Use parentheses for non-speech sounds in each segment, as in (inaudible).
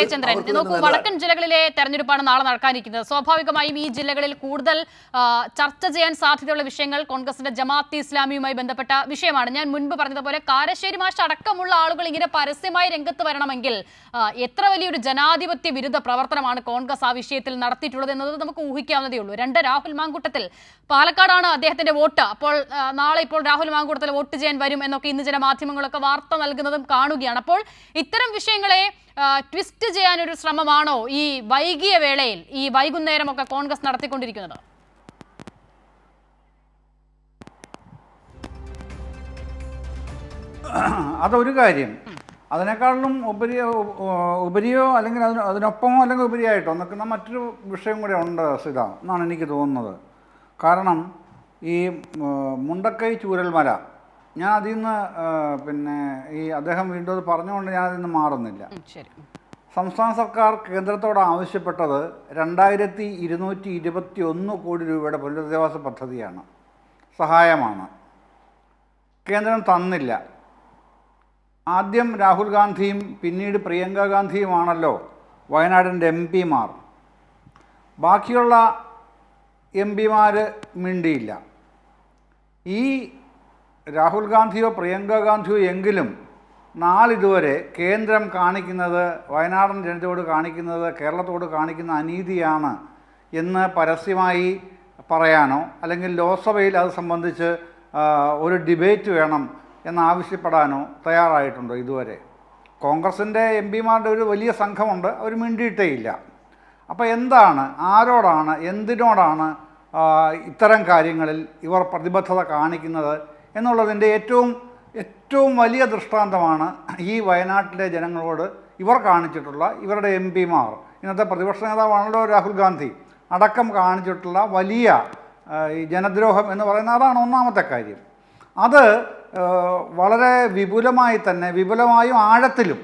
ജയചന്ദ്രൻ. നോക്കൂ വടക്കൻ ജില്ലകളിലെ തെരഞ്ഞെടുപ്പാണ് നാളെ നടക്കാനിരിക്കുന്നത്. സ്വാഭാവികമായും ഈ ജില്ലകളിൽ കൂടുതൽ ചർച്ച ചെയ്യാൻ സാധ്യതയുള്ള വിഷയങ്ങൾ കോൺഗ്രസിന്റെ ജമാഅത്ത് ഇസ്ലാമിയുമായി ബന്ധപ്പെട്ട വിഷയമാണ്. ഞാൻ മുൻപ് പറഞ്ഞതുപോലെ കാരശ്ശേരി മാഷ് അടക്കമുള്ള ആളുകൾ ഇങ്ങനെ പരസ്യമായി രംഗത്ത് വരണമെങ്കിൽ എത്ര വലിയൊരു ജനാധിപത്യ വിരുദ്ധ പ്രവർത്തനമാണ് കോൺഗ്രസ് ആ വിഷയത്തിൽ നടത്തിയിട്ടുള്ളത് എന്നത് നമുക്ക് ഊഹിക്കാവുന്നതേ ഉള്ളൂ. രണ്ട് രാഹുൽ മാങ്കൂട്ടത്തിൽ. പാലക്കാടാണ് അദ്ദേഹത്തിന്റെ വോട്ട്. അപ്പോൾ നാളെ ഇപ്പോൾ രാഹുൽ മാങ്കൂട്ടത്തിൽ വോട്ട് ചെയ്യാൻ വരും എന്നൊക്കെ ഇന്ന് ചില മാധ്യമങ്ങളൊക്കെ വാർത്ത നൽകുന്നതും കാണുകയാണ്. അപ്പോൾ ഇത്തരം വിഷയങ്ങളെ ട്വിസ്റ്റ് ചെയ്യാനൊരു ശ്രമമാണോ ഈ വൈകിയ വേളയിൽ ഈ വൈകുന്നേരമൊക്കെ കോൺഗ്രസ് നടത്തിക്കൊണ്ടിരിക്കുന്നത്? അതൊരു കാര്യം. അതിനേക്കാളും ഉപരി ഉപരിയോ അല്ലെങ്കിൽ അതിന് അതിനൊപ്പമോ അല്ലെങ്കിൽ ഉപരിയായിട്ടോ നിൽക്കുന്ന മറ്റൊരു വിഷയം കൂടെ ഉണ്ട് സിത എന്നാണ് എനിക്ക് തോന്നുന്നത്. കാരണം ഈ മുണ്ടക്കൈ ചൂരൽമല ഞാൻ അതിൽ നിന്ന് പിന്നെ ഈ അദ്ദേഹം വീണ്ടും അത് പറഞ്ഞുകൊണ്ട് ഞാൻ അതിൽ നിന്ന് മാറുന്നില്ല. സംസ്ഥാന സർക്കാർ കേന്ദ്രത്തോട് ആവശ്യപ്പെട്ടത് രണ്ടായിരത്തി ഇരുന്നൂറ്റി ഇരുപത്തി ഒന്ന് കോടി രൂപയുടെ പുനരധിവാസ പദ്ധതിയാണ്. സഹായമാണ്. കേന്ദ്രം തന്നില്ല. ആദ്യം രാഹുൽ ഗാന്ധിയും പിന്നീട് പ്രിയങ്ക ഗാന്ധിയുമാണല്ലോ വയനാടിന്റെ എം പിമാർ. ബാക്കിയുള്ള എം പിമാർ മിണ്ടിയില്ല. ഈ രാഹുൽ ഗാന്ധിയോ പ്രിയങ്ക ഗാന്ധിയോ എങ്കിലും നാളിതുവരെ കേന്ദ്രം കാണിക്കുന്നത് വയനാടൻ ജനതയോട് കാണിക്കുന്നത് കേരളത്തോട് കാണിക്കുന്ന അനീതിയാണ് എന്ന് പരസ്യമായി പറയാനോ അല്ലെങ്കിൽ ലോക്സഭയിൽ അത് സംബന്ധിച്ച് ഒരു ഡിബേറ്റ് വേണം എന്നാവശ്യപ്പെടാനോ തയ്യാറായിട്ടുണ്ടോ ഇതുവരെ? കോൺഗ്രസിന്റെ എം പിമാരുടെ ഒരു വലിയ സംഘമുണ്ട് അവർ മിണ്ടിയിട്ടേ ഇല്ല അപ്പോൾ എന്താണ് ആരോടാണ് എന്തിനോടാണ് ഇത്തരം കാര്യങ്ങളിൽ ഇവർ പ്രതിബദ്ധത കാണിക്കുന്നത് എന്നുള്ളതിന്റെ ഏറ്റവും ഏറ്റവും വലിയ ദൃഷ്ടാന്തമാണ് ഈ വയനാട്ടിലെ ജനങ്ങളോട് ഇവർ കാണിച്ചിട്ടുള്ള ഇവരുടെ എം പിമാർ. ഇന്നത്തെ പ്രതിപക്ഷ നേതാവാണല്ലോ രാഹുൽ ഗാന്ധി. അടക്കം കാണിച്ചിട്ടുള്ള വലിയ ജനദ്രോഹം എന്ന് പറയുന്ന അതാണ് ഒന്നാമത്തെ കാര്യം. അത് വളരെ വിപുലമായി തന്നെ വിപുലമായും ആഴത്തിലും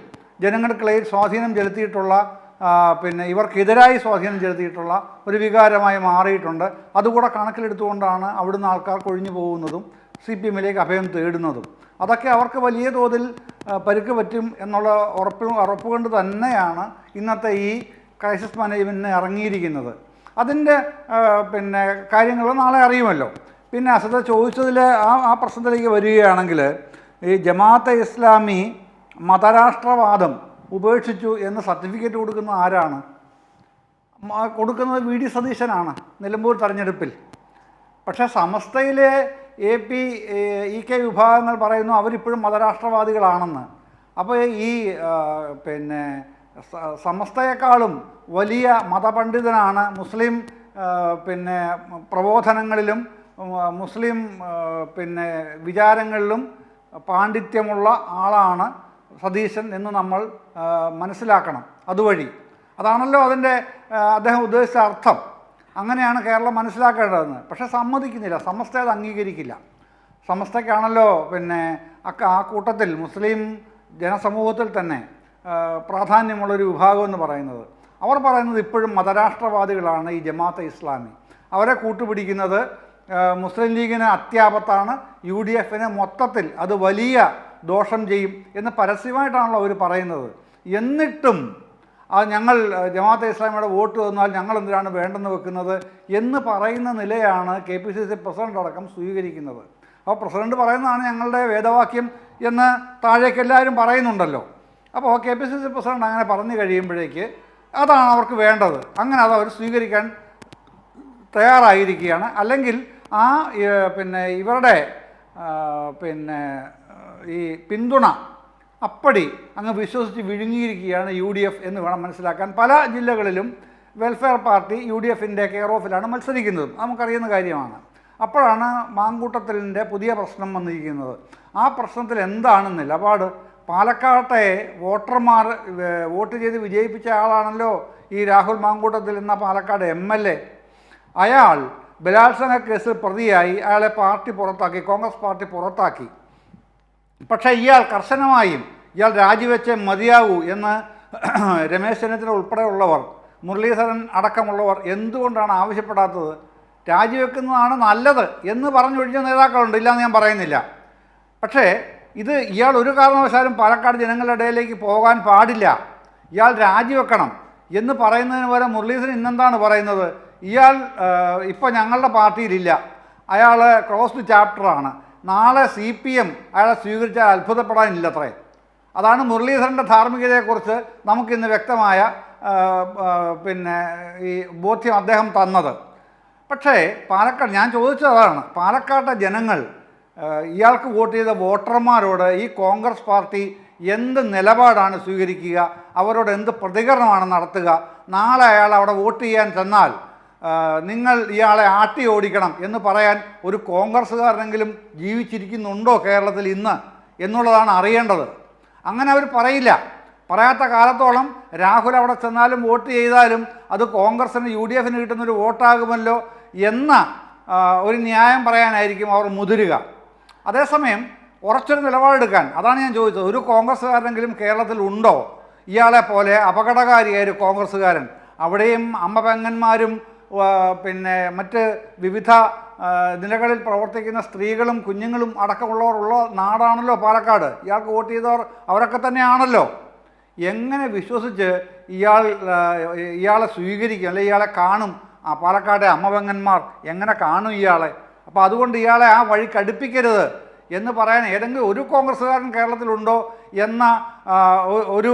ജനങ്ങൾക്കിടയിൽ സ്വാധീനം ചെലുത്തിയിട്ടുള്ള പിന്നെ ഇവർക്കെതിരായി സ്വാധീനം ചെലുത്തിയിട്ടുള്ള ഒരു വികാരമായി മാറിയിട്ടുണ്ട്. അതുകൂടെ കണക്കിലെടുത്തുകൊണ്ടാണ് അവിടുന്ന് ആൾക്കാർ കൊഴിഞ്ഞു പോകുന്നതും സി പി എമ്മിലേക്ക് അഭയം തേടുന്നതും. അതൊക്കെ അവർക്ക് വലിയ തോതിൽ പരുക്ക് പറ്റും എന്നുള്ള ഉറപ്പ് ഉറപ്പ് കൊണ്ട് തന്നെയാണ് ഇന്നത്തെ ഈ ക്രൈസിസ് മാനേജ്മെന്റിന് ഇറങ്ങിയിരിക്കുന്നത്. അതിന്റെ പിന്നെ കാര്യങ്ങൾ നാളെ അറിയുമല്ലോ. പിന്നെ അസത ചോദിച്ചതിൽ ആ ആ പ്രശ്നത്തിലേക്ക് വരികയാണെങ്കിൽ ഈ ജമാഅത്തെ ഇസ്ലാമി മതരാഷ്ട്രവാദം ഉപേക്ഷിച്ചു എന്ന് സർട്ടിഫിക്കറ്റ് കൊടുക്കുന്ന ആരാണ്? കൊടുക്കുന്നത് വി ഡി സതീശനാണ് നിലമ്പൂർ തെരഞ്ഞെടുപ്പിൽ. പക്ഷേ സമസ്തയിലെ എ പി ഇ കെ വിഭാഗങ്ങൾ പറയുന്നു അവരിപ്പോഴും മതരാഷ്ട്രവാദികളാണെന്ന്. അപ്പോൾ ഈ പിന്നെ സമസ്തയെക്കാളും വലിയ മതപണ്ഡിതനാണ് മുസ്ലിം പിന്നെ പ്രബോധനങ്ങളിലും മുസ്ലിം പിന്നെ വിചാരങ്ങളിലും പാണ്ഡിത്യമുള്ള ആളാണ് സതീശൻ എന്ന് നമ്മൾ മനസ്സിലാക്കണം. അതുവഴി. അതാണല്ലോ അതിന്റെ അദ്ദേഹം ഉദ്ദേശിച്ച അർത്ഥം. അങ്ങനെയാണ് കേരളം മനസ്സിലാക്കേണ്ടതെന്ന്. പക്ഷേ സമ്മതിക്കുന്നില്ല. സമസ്ത അത് അംഗീകരിക്കില്ല. സമസ്തയ്ക്കാണല്ലോ പിന്നെ ആ കൂട്ടത്തിൽ മുസ്ലിം ജനസമൂഹത്തിൽ തന്നെ പ്രാധാന്യമുള്ളൊരു വിഭാഗം എന്ന് പറയുന്നത്. അവർ പറയുന്നത് ഇപ്പോഴും മതരാഷ്ട്രവാദികളാണ് ഈ ജമാഅത്തെ ഇസ്ലാമി. അവരെ കൂട്ടുപിടിക്കുന്നത് മുസ്ലിം ലീഗിന് അത്യാപത്താണ് യു ഡി എഫിന് മൊത്തത്തിൽ അത് വലിയ ദോഷം ചെയ്യും എന്ന് പരസ്യമായിട്ടാണല്ലോ അവർ പറയുന്നത്. എന്നിട്ടും ആ ഞങ്ങൾ ജമാഅത്ത് ജമാഅത്തെ ഇസ്ലാമിയുടെ വോട്ട് തന്നാൽ ഞങ്ങൾ എന്തിനാണ് വേണ്ടെന്ന് വെക്കുന്നത് എന്ന് പറയുന്ന നിലയാണ് K P C C president അടക്കം സ്വീകരിക്കുന്നത്. അപ്പോൾ പ്രസിഡന്റ് പറയുന്നതാണ് ഞങ്ങളുടെ വേദവാക്യം എന്ന് താഴേക്ക് എല്ലാവരും പറയുന്നുണ്ടല്ലോ. അപ്പോൾ K P C C president അങ്ങനെ പറഞ്ഞു കഴിയുമ്പോഴേക്ക് അതാണ് അവർക്ക് വേണ്ടത്. അങ്ങനെ അത് അവർ സ്വീകരിക്കാൻ തയ്യാറായിരിക്കുകയാണ്. അല്ലെങ്കിൽ ആ പിന്നെ ഇവരുടെ പിന്നെ ഈ പിന്തുണ അപ്പടി അങ്ങ് വിശ്വസിച്ച് വിഴുങ്ങിയിരിക്കുകയാണ് യു ഡി എഫ് എന്ന് വേണം മനസ്സിലാക്കാൻ. പല ജില്ലകളിലും വെൽഫെയർ പാർട്ടി യു ഡി എഫിന്റെ കെയർ ഓഫിലാണ് മത്സരിക്കുന്നത്. നമുക്കറിയുന്ന കാര്യമാണ്. അപ്പോഴാണ് മാങ്കൂട്ടത്തിലിന്റെ പുതിയ പ്രശ്നം വന്നിരിക്കുന്നത്. ആ പ്രശ്നത്തിൽ എന്താണ് നിലപാട് പാലക്കാട്ടെ വോട്ടർമാർ വോട്ട് ചെയ്ത് വിജയിപ്പിച്ച ആളാണല്ലോ ഈ രാഹുൽ മാങ്കൂട്ടത്തിൽ എന്ന പാലക്കാട് എം എൽ എ. അയാൾ ബലാത്സംഗ കേസിൽ പ്രതിയായി. അയാളെ പാർട്ടി പുറത്താക്കി കോൺഗ്രസ് പാർട്ടി പുറത്താക്കി. പക്ഷേ ഇയാൾ കർശനമായും ഇയാൾ രാജിവെച്ചേ മതിയാവൂ എന്ന് (clears throat) രമേശ് ചെന്നിത്തല ഉൾപ്പെടെയുള്ളവർ മുരളീധരൻ അടക്കമുള്ളവർ എന്തുകൊണ്ടാണ് ആവശ്യപ്പെടാത്തത്? രാജിവെക്കുന്നതാണ് നല്ലത് എന്ന് പറഞ്ഞൊഴിഞ്ഞ നേതാക്കളുണ്ട് ഇല്ലയെന്ന് ഞാൻ പറയുന്നില്ല. പക്ഷേ ഇത് ഇയാൾ ഒരു കാരണവശാലും പാലക്കാട് ജനങ്ങളുടെ ഇടയിലേക്ക് പോകാൻ പാടില്ല. ഇയാൾ രാജിവെക്കണം എന്ന് പറയുന്നതിന് പോലെ മുരളീധരൻ ഇന്നെന്താണ് പറയുന്നത്? ഇയാൾ ഇപ്പോൾ ഞങ്ങളുടെ പാർട്ടിയിലില്ല. അയാൾ ക്ലോസ്ഡ് ചാപ്റ്ററാണ്. നാളെ സി പി എം അയാളെ സ്വീകരിച്ചാൽ അത്ഭുതപ്പെടാനില്ലത്രേ. അതാണ് മുരളീധരന്റെ ധാർമ്മികതയെക്കുറിച്ച് നമുക്കിന്ന് വ്യക്തമായ പിന്നെ ഈ ബോധ്യം അദ്ദേഹം തന്നത്. പക്ഷേ പാലക്കാട് ഞാൻ ചോദിച്ചതാണ് പാലക്കാട്ടെ ജനങ്ങൾ ഇയാൾക്ക് വോട്ട് ചെയ്ത വോട്ടർമാരോട് ഈ കോൺഗ്രസ് പാർട്ടി എന്ത് നിലപാടാണ് സ്വീകരിക്കുക അവരോട് എന്ത് പ്രതികരണമാണ് നടത്തുക നാളെ അയാൾ അവിടെ വോട്ട് ചെയ്യാൻ ചെന്നാൽ നിങ്ങൾ ഇയാളെ ആട്ടി ഓടിക്കണം എന്ന് പറയാൻ ഒരു കോൺഗ്രസ്സുകാരനെങ്കിലും ജീവിച്ചിരിക്കുന്നുണ്ടോ കേരളത്തിൽ ഇന്ന് എന്നുള്ളതാണ് അറിയേണ്ടത്. അങ്ങനെ അവർ പറയില്ല. പറയാത്ത കാലത്തോളം രാഹുൽ അവിടെ ചെന്നാലും വോട്ട് ചെയ്താലും അത് കോൺഗ്രസ്സിന് യു ഡി എഫിന് കിട്ടുന്നൊരു വോട്ടാകുമല്ലോ എന്ന ഒരു ന്യായം പറയാനായിരിക്കും അവർ മുതിരുക. അതേസമയം ഉറച്ചൊരു നിലപാടെടുക്കാൻ അതാണ് ഞാൻ ചോദിച്ചത് ഒരു കോൺഗ്രസ്സുകാരനെങ്കിലും കേരളത്തിൽ ഉണ്ടോ? ഇയാളെ പോലെ അപകടകാരിയായ ഒരു കോൺഗ്രസ്സുകാരൻ അവിടെയും അമ്മ പെങ്ങന്മാരും പിന്നെ മറ്റ് വിവിധ നിലകളിൽ പ്രവർത്തിക്കുന്ന സ്ത്രീകളും കുഞ്ഞുങ്ങളും അടക്കമുള്ളവർ ഉള്ള നാടാണല്ലോ പാലക്കാട്. ഇയാൾക്ക് വോട്ട് ചെയ്തവർ അവരൊക്കെ തന്നെയാണല്ലോ. എങ്ങനെ വിശ്വസിച്ച് ഇയാൾ ഇയാളെ സ്വീകരിക്കും അല്ലെങ്കിൽ ഇയാളെ കാണും? ആ പാലക്കാട്ടെ അമ്മവങ്ങന്മാർ എങ്ങനെ കാണും ഇയാളെ? അപ്പോൾ അതുകൊണ്ട് ഇയാളെ ആ വഴി കടുപ്പിക്കരുത് എന്ന് പറയാൻ ഏതെങ്കിലും ഒരു കോൺഗ്രസ്സുകാരൻ കേരളത്തിലുണ്ടോ എന്ന ഒരു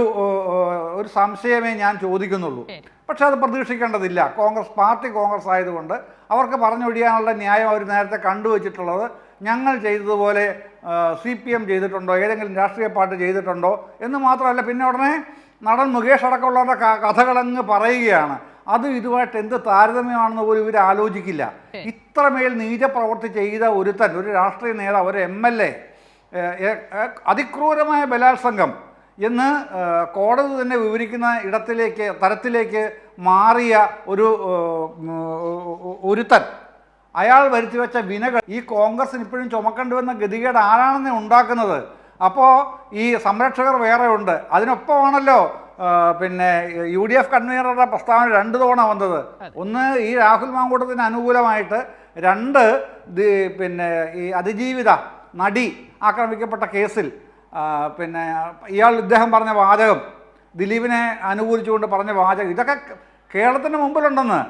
ഒരു സംശയമേ ഞാൻ ചോദിക്കുന്നുള്ളൂ. പക്ഷെ അത് പ്രതീക്ഷിക്കേണ്ടതില്ല കോൺഗ്രസ് പാർട്ടി കോൺഗ്രസ് ആയതുകൊണ്ട് അവർക്ക് പറഞ്ഞൊഴിയാനുള്ള ന്യായം അവർ നേരത്തെ കണ്ടുവച്ചിട്ടുള്ളത് ഞങ്ങൾ ചെയ്തതുപോലെ സി പി എം ചെയ്തിട്ടുണ്ടോ ഏതെങ്കിലും രാഷ്ട്രീയ പാർട്ടി ചെയ്തിട്ടുണ്ടോ എന്ന് മാത്രമല്ല പിന്നെ ഉടനെ നടൻ മുകേഷ് അടക്കമുള്ളവരുടെ കഥകളങ്ങ് പറയുകയാണ്. അത് ഇതുമായിട്ട് എന്ത് താരതമ്യമാണെന്ന് പോലും ഇവർ ആലോചിക്കില്ല. ഇത്രമേൽ നീചപ്രവൃത്തി ചെയ്ത ഒരുത്തൻ ഒരു രാഷ്ട്രീയ നേതാവ് ഒരു എം എൽ എ അതിക്രൂരമായ ബലാത്സംഗം എന്ന് കോടതി തന്നെ വിവരിക്കുന്ന ഇടത്തിലേക്ക് തരത്തിലേക്ക് മാറിയ ഒരു ഒരുത്തൻ. അയാൾ വരുത്തിവെച്ച വിനകൾ ഈ കോൺഗ്രസിന് ഇപ്പോഴും ചുമക്കേണ്ടി വന്ന ഗതികേട് ആരാണെന്ന് ഉണ്ടാക്കുന്നത്? അപ്പോൾ ഈ സംരക്ഷകർ വേറെ ഉണ്ട് അതിനൊപ്പമാണല്ലോ പിന്നെ യു ഡി എഫ് കൺവീനറുടെ പ്രസ്താവന രണ്ട് തവണ വന്നത്. ഒന്ന് ഈ രാഹുൽ മാങ്കൂട്ടത്തിന് അനുകൂലമായിട്ട് രണ്ട് പിന്നെ ഈ അതിജീവിത നടി ആക്രമിക്കപ്പെട്ട കേസിൽ പിന്നെ ഇയാൾ ഇദ്ദേഹം പറഞ്ഞ വാചകം ദിലീപിനെ അനുകൂലിച്ചുകൊണ്ട് പറഞ്ഞ വാചകം ഇതൊക്കെ കേരളത്തിന് മുമ്പിലുണ്ടെന്ന്.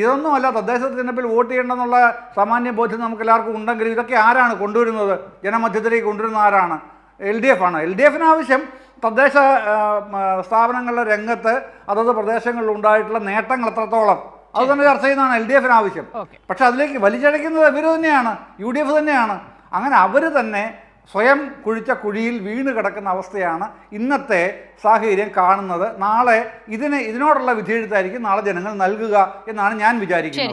ഇതൊന്നും അല്ല തദ്ദേശ തിരഞ്ഞെടുപ്പിൽ വോട്ട് ചെയ്യണമെന്നുള്ള സാമാന്യ ബോധ്യം നമുക്ക് എല്ലാവർക്കും ഉണ്ടെങ്കിലും ഇതൊക്കെ ആരാണ് കൊണ്ടുവരുന്നത്? ജനമധ്യത്തിലേക്ക് കൊണ്ടുവരുന്ന ആരാണ്? എൽ ഡി എഫ് ആണ്. എൽ ഡി എഫിന് ആവശ്യം തദ്ദേശ സ്ഥാപനങ്ങളുടെ രംഗത്ത് അതത് പ്രദേശങ്ങളിൽ ഉണ്ടായിട്ടുള്ള നേട്ടങ്ങൾ എത്രത്തോളം? അത് തന്നെ ചർച്ച ചെയ്യുന്നതാണ് എൽ ഡി എഫിന് ആവശ്യം. പക്ഷെ അതിലേക്ക് വലിച്ചടയ്ക്കുന്നത് ഇവർ തന്നെയാണ് യു ഡി എഫ് തന്നെയാണ്. അങ്ങനെ അവർ തന്നെ സ്വയം കുഴിച്ച കുഴിയിൽ വീണ് കിടക്കുന്ന അവസ്ഥയാണ് ഇന്നത്തെ സാഹചര്യം കാണുന്നത്. നാളെ ഇതിന് ഇതിനോടുള്ള വിധിയെഴുത്തായിരിക്കും നാളെ ജനങ്ങൾ നൽകുക എന്നാണ് ഞാൻ വിചാരിക്കുന്നത്.